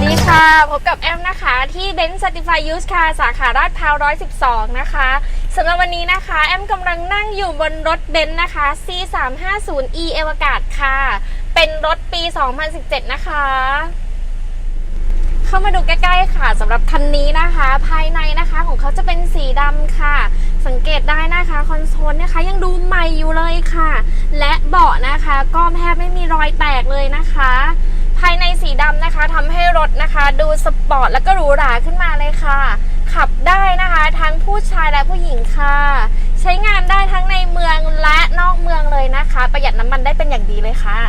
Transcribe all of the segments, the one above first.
วัสดีค่ะ พบกับแอมนะคะ ที่ d e n Certified Used Car สาขาราชพร้าว 112 นะคะสำหรับวันนี้นะคะ แอมกำลังนั่งอยู่บนรถเบนซ์นะคะ C350e เอวกาศค่ะ เป็นรถปี 2017 นะคะ เข้ามาดูใกล้ๆค่ะสำหรับคันนี้นะคะ ภายในนะคะของเขาจะเป็นสีดำค่ะ สังเกตได้นะคะคอนโซลนะคะยังดูใหม่อยู่เลยค่ะ และเบาะนะคะ ก็แทบไม่มีรอยแตกเลยนะคะ ภายในสีดำนะคะทำให้รถนะคะ ดูสปอร์ตแล้วก็หรูหราขึ้นมาเลยค่ะ ขับได้นะคะทั้งผู้ชายและผู้หญิงค่ะ ใช้งานได้ทั้งในเมืองและนอกเมืองเลยนะคะ ประหยัดน้ำมันได้เป็นอย่างดีเลยค่ะ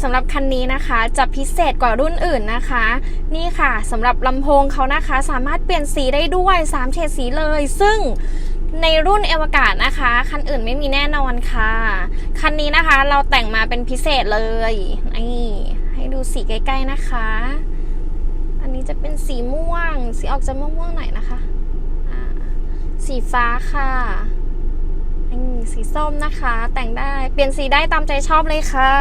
สำหรับคันนี้นะคะจะพิเศษกว่ารุ่นอื่นนะคะ นี่ค่ะสำหรับลำโพงเขานะคะ สามารถเปลี่ยนสีได้ด้วย 3 เฉดสีเลย ซึ่ง ในรุ่นเอวกาศนะคะ คันอื่นไม่มีแน่นอนค่ะ คันนี้นะคะเราแต่งมาเป็นพิเศษเลยนี่ให้ดูสีใกล้ๆนะคะ อันนี้จะเป็นสีม่วง สีออกจะม่วงๆหน่อยนะคะสีฟ้าค่ะสีส้มนะคะ แต่งได้เปลี่ยนสีได้ตามใจชอบเลยค่ะ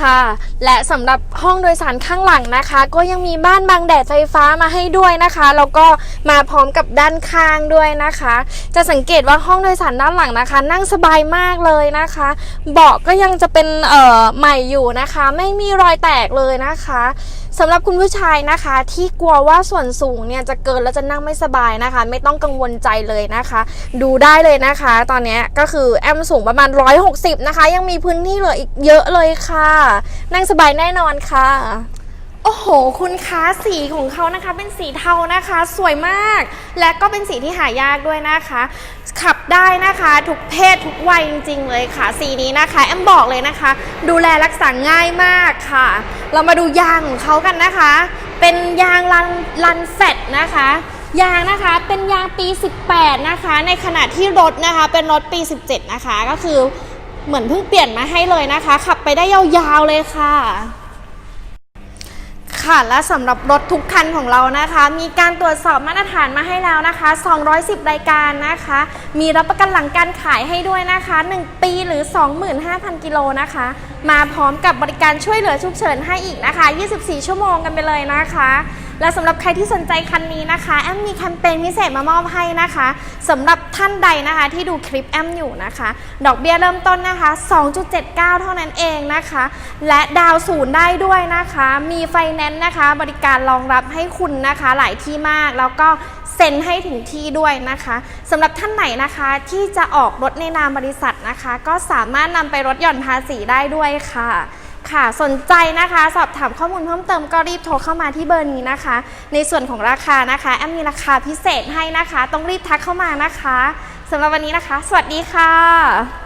ค่ะ และสำหรับห้องโดยสารข้างหลังนะคะ ก็ยังมีบ้านบังแดดไฟฟ้ามาให้ด้วยนะคะแล้วก็มาพร้อมกับด้านข้างด้วยนะคะ จะสังเกตว่าห้องโดยสารด้านหลังนะคะ นั่งสบายมากเลยนะคะ เบาะก็ยังจะเป็นเอ่อใหม่อยู่นะคะ ไม่มีรอยแตกเลยนะคะสำหรับคุณผู้ชายนะคะ ที่กลัวว่าส่วนสูงเนี่ยจะเกินแล้วจะนั่งไม่สบายนะคะ ไม่ต้องกังวลใจเลยนะคะ ดูได้เลยนะคะ ตอนนี้ก็คือแอมสูงประมาณ 160 นะคะ ยังมีพื้นที่เหลืออีกเยอะเลยค่ะนั่งสบายแน่นอนค่ะ โอ้โห คุณคะสีของเขานะคะ เป็นสีเทานะคะ สวยมาก และก็เป็นสีที่หายากด้วยนะคะ ขับได้นะคะ ทุกเพศทุกวัยจริงๆเลยค่ะ สีนี้นะคะ แอมบอกเลยนะคะ ดูแลรักษาง่ายมากค่ะ เรามาดูยางของเขากันนะคะ เป็นยางลันลันเฟตนะคะยางนะคะเป็นยางปี 18 นะคะ ในขณะที่รถนะคะเป็นรถปี 17 นะคะ ก็คือ เหมือนเพิ่งเปลี่ยนมาให้เลยนะคะ ขับไปได้ยาวๆเลยค่ะ ค่ะและสำหรับรถทุกคันของเรานะคะ มีการตรวจสอบมาตรฐานมาให้แล้วนะคะ 210 รายการนะคะ มีรับประกันหลังการขายให้ด้วยนะคะ 1 ปีหรือ 25,000 กิโลนะคะ มาพร้อมกับบริการช่วยเหลือฉุกเฉินให้อีกนะคะ 24 ชั่วโมงกันไปเลยนะคะ และสำหรับใครที่สนใจคันนี้นะคะ แอมมีแคมเปญพิเศษมามอบให้นะคะสำหรับท่านใดนะคะที่ดูคลิปแอมอยู่นะคะ ดอกเบี้ยเริ่มต้นนะคะ 2.79 เท่านั้นเองนะคะ และดาวศูนย์ได้ด้วยนะคะ มีไฟแนนซ์นะคะ บริการรองรับให้คุณนะคะ หลายที่มากแล้วก็ เซ็นให้ถึงที่ด้วยนะคะสำหรับท่านไหนนะคะที่จะออกรถในนามบริษัทนะคะ ก็สามารถนำไปลดหย่อนภาษีได้ด้วยค่ะค่ะสนใจนะคะสอบถามข้อมูลเพิ่มเติมก็รีบโทรเข้ามาที่เบอร์นี้นะคะ ในส่วนของราคานะคะ แอมมีราคาพิเศษให้นะคะ ต้องรีบทักเข้ามานะคะสำหรับวันนี้นะคะ สวัสดีค่ะ